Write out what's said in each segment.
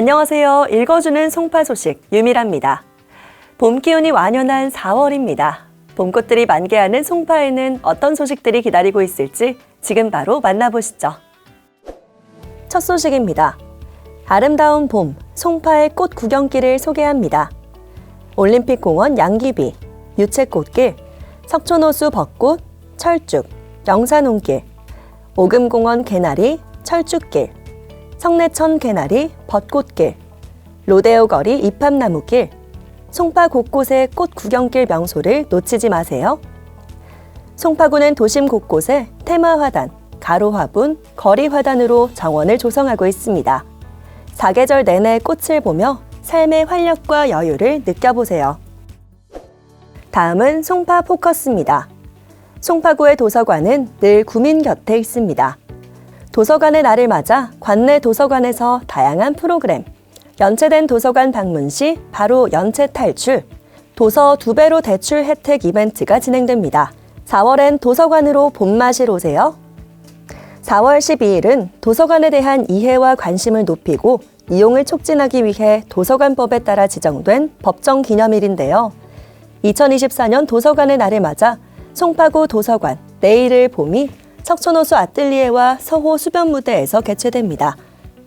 안녕하세요. 읽어주는 송파 소식 유미랍니다. 봄 기운이 완연한 4월입니다. 봄꽃들이 만개하는 송파에는 어떤 소식들이 기다리고 있을지 지금 바로 만나보시죠. 첫 소식입니다. 아름다운 봄, 송파의 꽃 구경길을 소개합니다. 올림픽공원 양귀비, 유채꽃길, 석촌호수 벚꽃, 철쭉, 영산홍길, 오금공원 개나리, 철쭉길, 성내천 개나리, 벚꽃길, 로데오 거리 입합나무길, 송파 곳곳의 꽃 구경길 명소를 놓치지 마세요. 송파구는 도심 곳곳에 테마 화단, 가로 화분, 거리 화단으로 정원을 조성하고 있습니다. 사계절 내내 꽃을 보며 삶의 활력과 여유를 느껴보세요. 다음은 송파 포커스입니다. 송파구의 도서관은 늘 구민 곁에 있습니다. 도서관의 날을 맞아 관내 도서관에서 다양한 프로그램, 연체된 도서관 방문 시 바로 연체 탈출, 도서 두 배로 대출 혜택 이벤트가 진행됩니다. 4월엔 도서관으로 봄맛을 오세요. 4월 12일은 도서관에 대한 이해와 관심을 높이고 이용을 촉진하기 위해 도서관법에 따라 지정된 법정 기념일인데요. 2024년 도서관의 날을 맞아 송파구 도서관 내일을 봄이 석촌호수 아뜰리에와 서호 수변 무대에서 개최됩니다.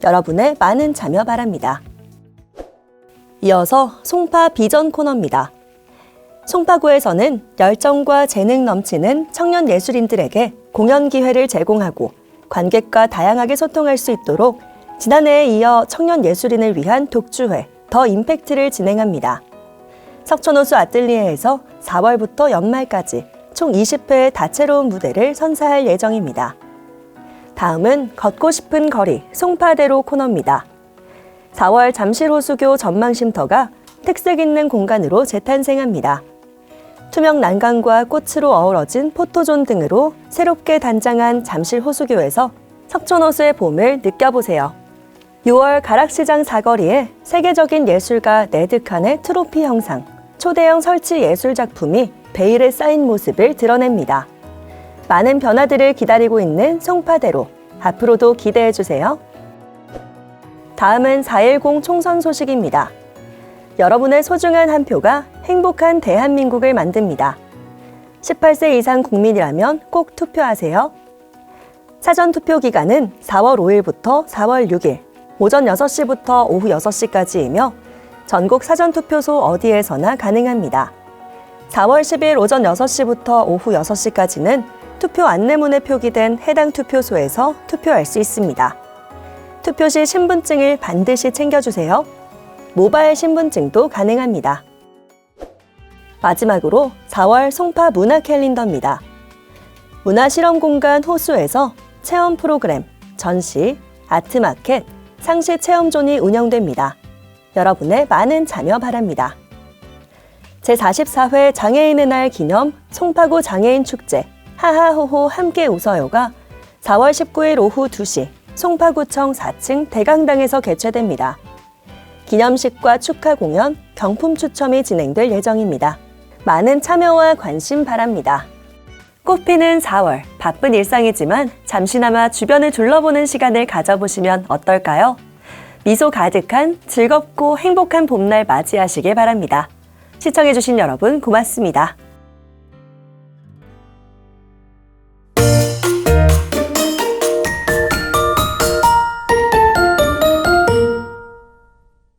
여러분의 많은 참여 바랍니다. 이어서 송파 비전 코너입니다. 송파구에서는 열정과 재능 넘치는 청년 예술인들에게 공연 기회를 제공하고 관객과 다양하게 소통할 수 있도록 지난해에 이어 청년 예술인을 위한 독주회 더 임팩트를 진행합니다. 석촌호수 아뜰리에에서 4월부터 연말까지 총 20회의 다채로운 무대를 선사할 예정입니다. 다음은 걷고 싶은 거리 송파대로 코너입니다. 4월 잠실호수교 전망쉼터가 특색 있는 공간으로 재탄생합니다. 투명 난간과 꽃으로 어우러진 포토존 등으로 새롭게 단장한 잠실 호수교에서 석촌호수의 봄을 느껴보세요. 6월 가락시장 사거리에 세계적인 예술가 네드 칸의 트로피 형상, 초대형 설치 예술 작품이 베일에 쌓인 모습을 드러냅니다. 많은 변화들을 기다리고 있는 송파대로 앞으로도 기대해 주세요. 다음은 4.10 총선 소식입니다. 여러분의 소중한 한 표가 행복한 대한민국을 만듭니다. 18세 이상 국민이라면 꼭 투표하세요. 사전 투표 기간은 4월 5일부터 4월 6일, 오전 6시부터 오후 6시까지이며 전국 사전 투표소 어디에서나 가능합니다. 4월 10일 오전 6시부터 오후 6시까지는 투표 안내문에 표기된 해당 투표소에서 투표할 수 있습니다. 투표 시 신분증을 반드시 챙겨주세요. 모바일 신분증도 가능합니다. 마지막으로 4월 송파 문화 캘린더입니다. 문화 실험 공간 호수에서 체험 프로그램, 전시, 아트마켓, 상시 체험존이 운영됩니다. 여러분의 많은 참여 바랍니다. 제44회 장애인의 날 기념 송파구 장애인 축제 하하호호 함께 웃어요가 4월 19일 오후 2시 송파구청 4층 대강당에서 개최됩니다. 기념식과 축하 공연, 경품 추첨이 진행될 예정입니다. 많은 참여와 관심 바랍니다. 꽃피는 4월, 바쁜 일상이지만 잠시나마 주변을 둘러보는 시간을 가져보시면 어떨까요? 미소 가득한 즐겁고 행복한 봄날 맞이하시길 바랍니다. 시청해주신 여러분 고맙습니다.